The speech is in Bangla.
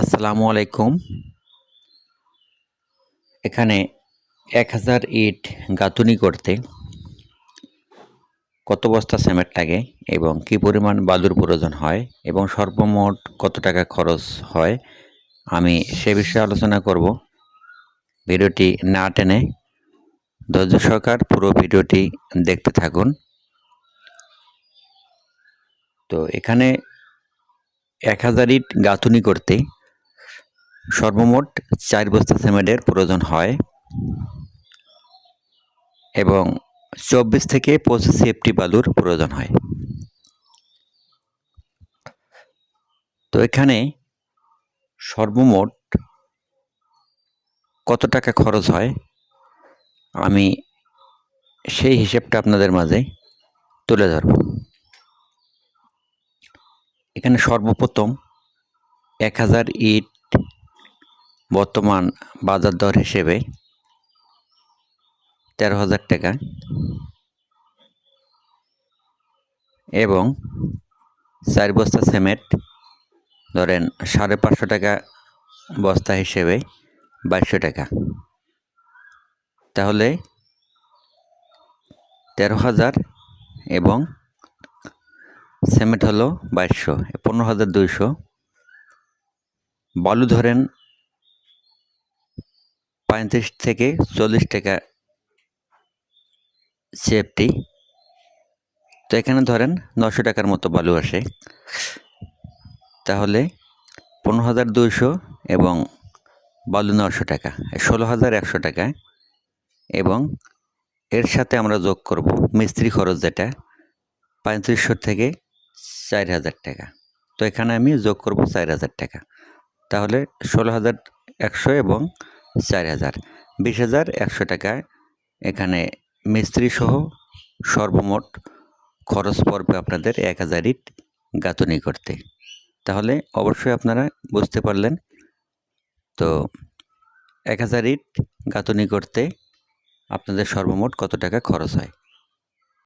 আসসালামু আলাইকুম। এখানে এক হাজার ইট গাঁথুনি করতে কত বস্তা সিমেন্ট লাগে এবং কি পরিমাণ বালুর প্রয়োজন হয় এবং সর্বমোট কত টাকা খরচ হয়, আমি সে বিষয়ে আলোচনা করব। ভিডিওটি না টেনে ধৈর্য সহকার পুরো ভিডিওটি দেখতে থাকুন। তো এখানে এক হাজার ইট গাঁথুনি করতে সর্বমোট চার বস্তা সিমেন্টের প্রয়োজন হয় এবং চব্বিশ থেকে পঁচিশ সেফটি বালুর প্রয়োজন হয়। তো এখানে সর্বমোট কত টাকা খরচ হয়? আমি সেই হিসেবটা আপনাদের মাঝে তুলে ধরব। এখানে সর্বপ্রথম এক হাজার ইট বর্তমান বাজার দর হিসেবে তেরো হাজার টাকা এবং চার বস্তা সিমেন্ট ধরেন সাড়ে পাঁচশো টাকা বস্তা হিসেবে বাইশশো টাকা। তাহলে তেরো হাজার এবং সিমেন্ট হলো বাইশশো, পনেরো হাজার দুইশো। বালু ধরেন পঁয়ত্রিশ থেকে চল্লিশ টাকা সেফটি তো এখানে ধরেন নশো টাকার মতো বালু আসে। তাহলে পনেরো হাজার দুইশো এবং বালু নশো টাকা, ষোলো হাজার একশো টাকা এবং এর সাথে আমরা যোগ করব মিস্ত্রি খরচ যেটা পঁয়ত্রিশশো থেকে চার হাজার টাকা। তো এখানে আমি যোগ করব চার হাজার টাকা। তাহলে ষোলো হাজার একশো এবং চার হাজার। বিশ হাজার একশো টাকায় এখানে মিস্ত্রিসহ সর্বমোট খরচ পড়বে আপনাদের এক হাজার ইট গাঁথনি করতে। তাহলে অবশ্যই আপনারা বুঝতে পারলেন। তো এক হাজার ইট গাঁথনি করতে আপনাদের সর্বমোট কত টাকা খরচ হয়?